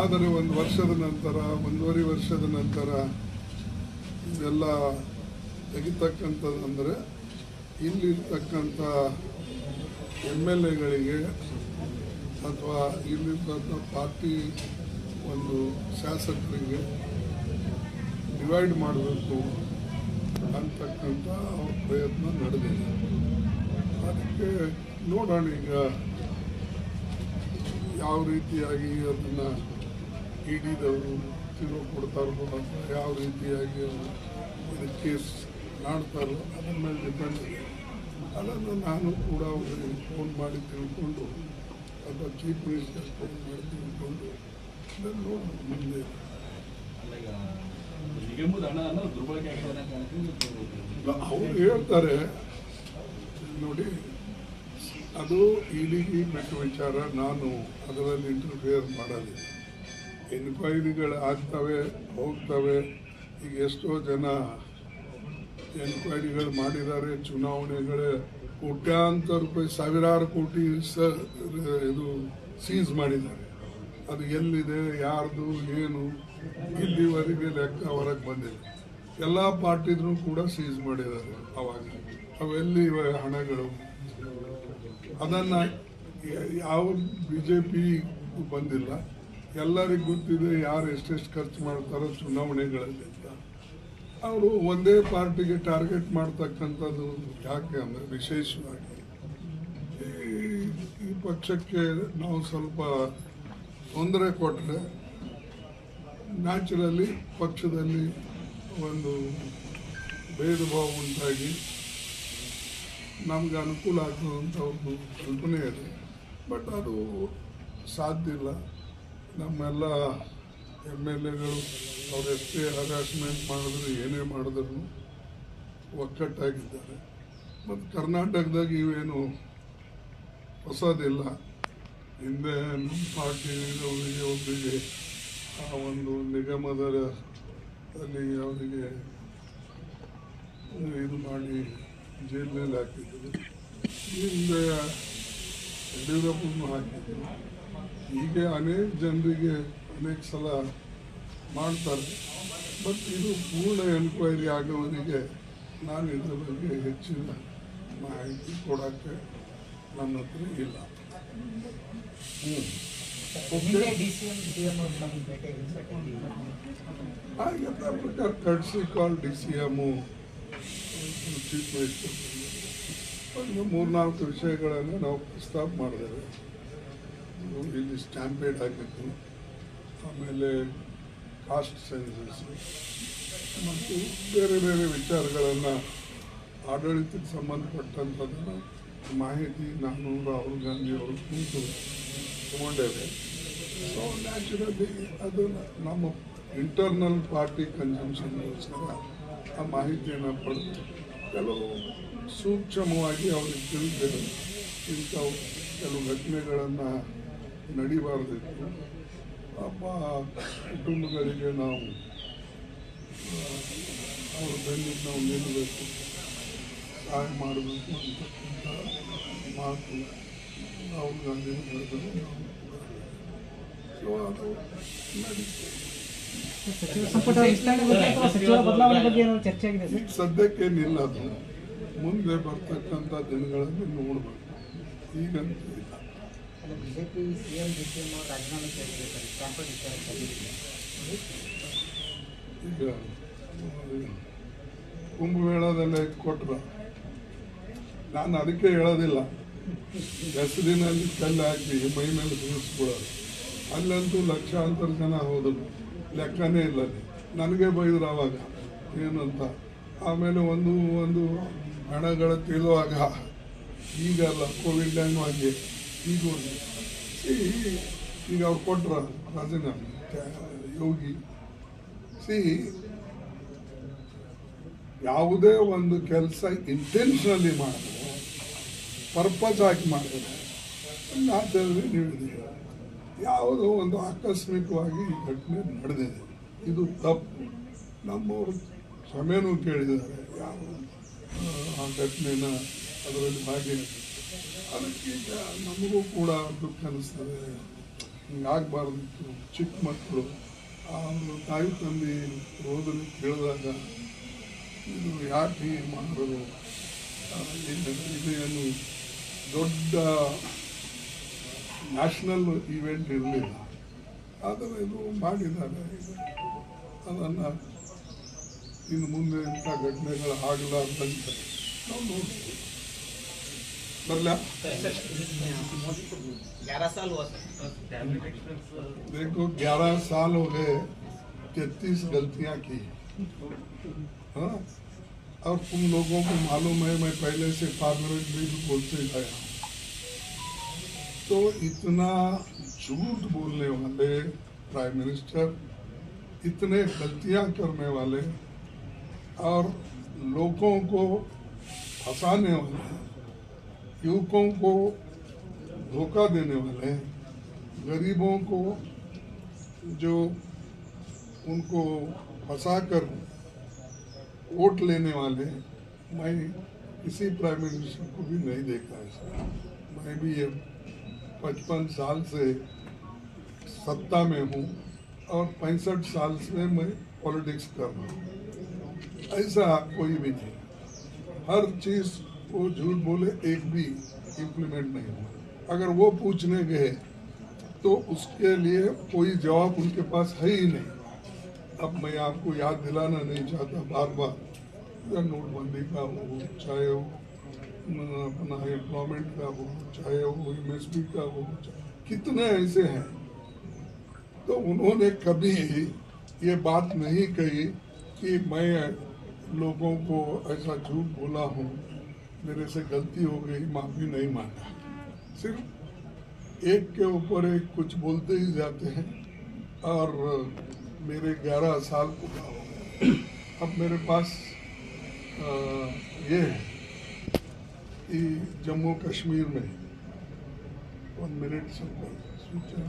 ಆದರೆ ಒಂದು ವರ್ಷದ ನಂತರ, ಒಂದೂವರೆ ವರ್ಷದ ನಂತರ ಎಲ್ಲ ತೆಗಿತಕ್ಕಂಥದ್ದಂದರೆ ಇಲ್ಲಿರ್ತಕ್ಕಂಥ ಎಂ ಎಲ್ ಎಗಳಿಗೆ ಅಥವಾ ಇಲ್ಲಿರ್ತಕ್ಕಂಥ ಪಾರ್ಟಿ ಒಂದು ಶಾಸಕರಿಗೆ ಡಿವೈಡ್ ಮಾಡಬೇಕು ಅಂತಕ್ಕಂಥ ಪ್ರಯತ್ನ ನಡೆದಿದೆ. ಅದಕ್ಕೆ ನೋಡೋಣ ಈಗ ಯಾವ ರೀತಿಯಾಗಿ ಅದನ್ನು ಇಡಿದವರು ತಿರುವು ಕೊಡ್ತಾರೋ ಅಂತ ಯಾವ ರೀತಿಯಾಗಿ ಅವರು ಇದು ಕೇಸ್ ಮಾಡ್ತಾರೋ ಅದ್ರ ಮೇಲೆ ಡಿಪೆಂಡ್ ಅದನ್ನು ನಾನು ಕೂಡ ಅವರಿಗೆ ಫೋನ್ ಮಾಡಿ ತಿಳ್ಕೊಂಡು ಅಥವಾ ಚೀಫ್ ಮಿನಿಸ್ಟರ್ ಫೋನ್ ಮಾಡಿ ತಿಳ್ಕೊಂಡು ಅದನ್ನು ನೋಡೋಣ ಮುಂದೆ. ಅವ್ರು ಹೇಳ್ತಾರೆ. ನೋಡಿ ಅದು ಇಡಿಗೆ ಬಿಟ್ಟು ವಿಚಾರ ನಾನು ಅದರಲ್ಲಿ ಇಂಟರ್ಫಿಯರ್ ಮಾಡೋದಿಲ್ಲ. ಎನ್ಕ್ವೈರಿಗಳು ಆಗ್ತವೆ, ಹೋಗ್ತವೆ. ಈಗ ಎಷ್ಟೋ ಜನ ಎನ್ಕ್ವೈರಿಗಳು ಮಾಡಿದ್ದಾರೆ, ಚುನಾವಣೆಗಳು. ಕೋಟ್ಯಾಂತರ ರೂಪಾಯಿ, ಸಾವಿರಾರು ಕೋಟಿ ಸ, ಇದು ಸೀಸ್ ಮಾಡಿದ್ದಾರೆ. ಅದು ಎಲ್ಲಿದೆ, ಯಾರ್ದು, ಏನು, ಇಲ್ಲಿವರೆಗೆ ಲೆಕ್ಕ ಹೊರಗೆ ಬಂದಿಲ್ಲ. ಎಲ್ಲ ಪಾರ್ಟಿದ್ರು ಕೂಡ ಸೀಸ್ ಮಾಡಿದ್ದಾರೆ ಅವಾಗ. ಅವೆಲ್ಲಿ ಹಣಗಳು? ಅದನ್ನು ಯಾವ ಬಿ ಜೆ ಪಿ ಬಂದಿಲ್ಲ. ಎಲ್ಲರಿಗೂ ಗೊತ್ತಿದೆ ಯಾರು ಎಷ್ಟೆಷ್ಟು ಖರ್ಚು ಮಾಡ್ತಾರೋ ಚುನಾವಣೆಗಳಲ್ಲಿ ಅವರು ಒಂದೇ ಪಾರ್ಟಿಗೆ ಟಾರ್ಗೆಟ್ ಮಾಡ್ತಕ್ಕಂಥದ್ದು ಯಾಕೆ ಅಂದರೆ ವಿಶೇಷವಾಗಿ ಈ- ಈ ಪಕ್ಷಕ್ಕೆ ನಾವು ಸ್ವಲ್ಪ ತೊಂದರೆ ಕೊಟ್ಟರೆ ನ್ಯಾಚುರಲಿ ಪಕ್ಷದಲ್ಲಿ ಒಂದು ಭೇದ ಭಾವ ಉಂಟಾಗಿ ನಮ್ಗೆ ಅನುಕೂಲ ಆಗ್ತದಂಥ ಒಂದು ಕಲ್ಪನೆ ಇದೆ. ಬಟ್ ಅದು ಸಾಧ್ಯ ಇಲ್ಲ. ನಮ್ಮೆಲ್ಲ ಎಂ ಎಲ್ ಎಗಳು ಅವ್ರು ಎಷ್ಟೇ ಹರಾಸ್ಮೆಂಟ್ ಮಾಡಿದ್ರು, ಏನೇ ಮಾಡಿದ್ರು ಒಕ್ಕಟ್ಟಾಗಿದ್ದಾರೆ. ಮತ್ತು ಕರ್ನಾಟಕದಾಗ ಇವೇನು ಹೊಸದಿಲ್ಲ. ಹಿಂದೆ ನಮ್ಮ ಪಾರ್ಟಿಯವರಿಗೆ ಒಬ್ಬರಿಗೆ ಆ ಒಂದು ನಿಗಮದ ಅಲ್ಲಿ ಅವರಿಗೆ ಇದು ಮಾಡಿ ಜೈಲಿನಲ್ಲಿ ಹಾಕಿದ್ರು. ಹಿಂದೆ ಯಡಿಯೂರಪ್ಪನೂ ಹಾಕಿದ್ರು. ಹೀಗೆ ಅನೇಕ ಜನರಿಗೆ ಅನೇಕ ಸಲ ಮಾಡ್ತಾರೆ. ಬಟ್ ಇದು ಪೂರ್ಣ ಎನ್ಕ್ವೈರಿ ಆಗೋವರಿಗೆ ನಾನು ಇದರ ಬಗ್ಗೆ ಹೆಚ್ಚಿನ ಮಾಹಿತಿ ಕೊಡೋಕ್ಕೆ ನನ್ನ ಹತ್ರ ಇಲ್ಲ. ಹಾಗೆ ಪ್ರಕಾರ ಕಟ್ಸಿ call D C M chief minister ಮೂರ್ನಾಲ್ಕು ವಿಷಯಗಳನ್ನು ನಾವು ಪ್ರಸ್ತಾಪ ಮಾಡಿದ್ದೇವೆ. ಇಲ್ಲಿ ಸ್ಟ್ಯಾಂಪೇಡ್ ಆಗಬೇಕು ಆಮೇಲೆ ಕಾಸ್ಟ್ ಸೆನ್ಸಸ್. ಮತ್ತು ಬೇರೆ ಬೇರೆ ವಿಚಾರಗಳನ್ನು ಆಡಳಿತಕ್ಕೆ ಸಂಬಂಧಪಟ್ಟಂಥದ್ದನ್ನು ಮಾಹಿತಿ ನಾನು ರಾಹುಲ್ ಗಾಂಧಿ ಅವರು ಕುಂತು ತಗೊಂಡೇವೆ. ಸೊ ನ್ಯಾಚುರಲಿ ಅದು ನಮ್ಮ ಇಂಟರ್ನಲ್ ಪಾರ್ಟಿ ಕನ್ಸಂಪ್ಷನ್ಗೋಸ್ಕರ ಆ ಮಾಹಿತಿಯನ್ನು ಪಡೆದು ಕೆಲವು ಸೂಕ್ಷ್ಮವಾಗಿ ಅವ್ರಿಗೆ ತಿಳಿದಿದೆ. ಇಂಥವು ಕೆಲವು ಘಟನೆಗಳನ್ನು ನಡಿಬಾರ್ದಿತ್ತು ಅಪ್ಪ ಕುಟುಂಬಗಳಿಗೆ ನಾವು ಅವ್ರ ಬೆನ್ನಿಗೆ ನಾವು ನಿಲ್ಲಬೇಕು. ಸಹಾಯ ಮಾಡಬೇಕು ಅಂತಕ್ಕಂಥ ಮಾತು ರಾಹುಲ್ ಗಾಂಧಿ ಹೇಳಿದ್ರು ಸೊ ಅದು ನಡೀತದೆ ಸದ್ಯಕ್ಕೇನಿಲ್ಲ ನಿಲ್ಲದು ಮುಂದೆ ಬರ್ತಕ್ಕಂಥ ದಿನಗಳಲ್ಲಿ ನೋಡಬೇಕು. ಈಗಂತೂ ಇಲ್ಲ P BJP CM D C M ಈಗ ಆ, ಕುಂಭಮೇಳದಲ್ಲೇ ಕೊಟ್ರ. ನಾನು ಅದಕ್ಕೆ ಹೇಳೋದಿಲ್ಲ. ಹೆಸರಿನಲ್ಲಿ ಕಲ್ಲು ಹಾಕಿ ಮೈ ಮೇಲೆ ಸುರಿಸ್ಬಿಡೋದು ಅಲ್ಲಂತೂ ಲಕ್ಷಾಂತರ ಜನ ಹೋದರು ಲೆಕ್ಕನೇ ಇಲ್ಲ ನನಗೆ ಬೈದ್ರು ಆವಾಗ ಏನಂತ ಆಮೇಲೆ ಒಂದು ಒಂದು ಹಣಗಳ ತಿಳುವಾಗ ಈಗಲ್ಲ ಕೋವಿಡ್ ಟೈಮ್ ಆಗಿ ಈಗ ಸಿಹಿ ಈಗ ಅವ್ರು ಕೊಟ್ರ ರಾಜೀನಾಮೆ ಯೋಗಿ. ಸಿ ಯಾವುದೇ ಒಂದು ಕೆಲಸ ಇಂಟೆನ್ಷನಲಿ ಮಾಡಿದ್ರೆ ಪರ್ಪಸ್ ಹಾಕಿ ಮಾಡಿದ್ರೆ ಆಚರಣೆ ನೀಡಿದೆ. ಯಾವುದೋ ಒಂದು ಆಕಸ್ಮಿಕವಾಗಿ ಈ ಘಟನೆ ನಡೆದಿದೆ. ಇದು ತಪ್ಪು. ನಮ್ಮವರು ಕ್ಷಮೆನೂ ಕೇಳಿದ್ದಾರೆ. ಯಾವ ಆ, ಘಟನೆನ ಅದರಲ್ಲಿ ಅದಕ್ಕೀಗ ನಮಗೂ ಕೂಡ ದುಃಖ ಅನಿಸ್ತದೆ. ಹಿಂಗಾಗಬಾರ್ದಿತ್ತು ಚಿಕ್ಕ ಮಕ್ಕಳು. ಆ ತಾಯಿ ತಂದೆ ಹೋದಲ್ಲಿ ಕೇಳಿದಾಗ, ಇದು ಯಾಕೆ ಹೀಗೆ ಇದು- ಇದೇನು ದೊಡ್ಡ ನ್ಯಾಷನಲ್ ಈವೆಂಟ್ ಇರಲಿಲ್ಲ. ಆದರೆ ಇದು ಮಾಡಿದ್ದಾರೆ. ಅದನ್ನು ಇನ್ನು ಮುಂದೆ ಇಂಥ ಘಟನೆಗಳು ಆಗಲಾರ್ದಂತೆ ನಾವು ನೋಡ್ತೀವಿ. बदला। ग्यारह साल देखो ग्यारह साल हो गए तैतीस गलतियाँ की। हाँ? और तुम लोगों को मालूम है मैं पहले से फार्मरेट बिल बोलते गए तो इतना झूठ बोलने वाले प्राइम मिनिस्टर इतने गलतियाँ करने वाले और लोगों को फंसाने वाले युवकों को धोखा देने वाले गरीबों को जो उनको फंसा कर वोट लेने वाले मैं किसी प्राइम मिनिस्टर को भी नहीं देखा ऐसा मैं भी ये पचपन साल से सत्ता में हूँ और पैंसठ साल से मैं पॉलिटिक्स कर रहा हूँ। ऐसा कोई भी नहीं हर चीज़ वो झूठ बोले, एक भी इम्प्लीमेंट नहीं हुआ। अगर वो पूछने गए तो उसके लिए कोई जवाब उनके पास है ही नहीं। अब मैं आपको याद दिलाना नहीं चाहता बार बार नोटबंदी का हो, चाहे वो अपना एम्प्लॉयमेंट का हो, चाहे वो एमएसपी का हो कितने ऐसे हैं। तो उन्होंने कभी ये बात नहीं कही कि मैं लोगों को ऐसा झूठ बोला हूँ। मेरे से गलती हो गई, माफ़ी नहीं मांगा। सिर्फ़ एक के ऊपर एक कुछ बोलते ही जाते हैं और मेरे 11 साल पूरा हो गए अब मेरे पास ये है कि जम्मू कश्मीर में वन मिनट सब सूचना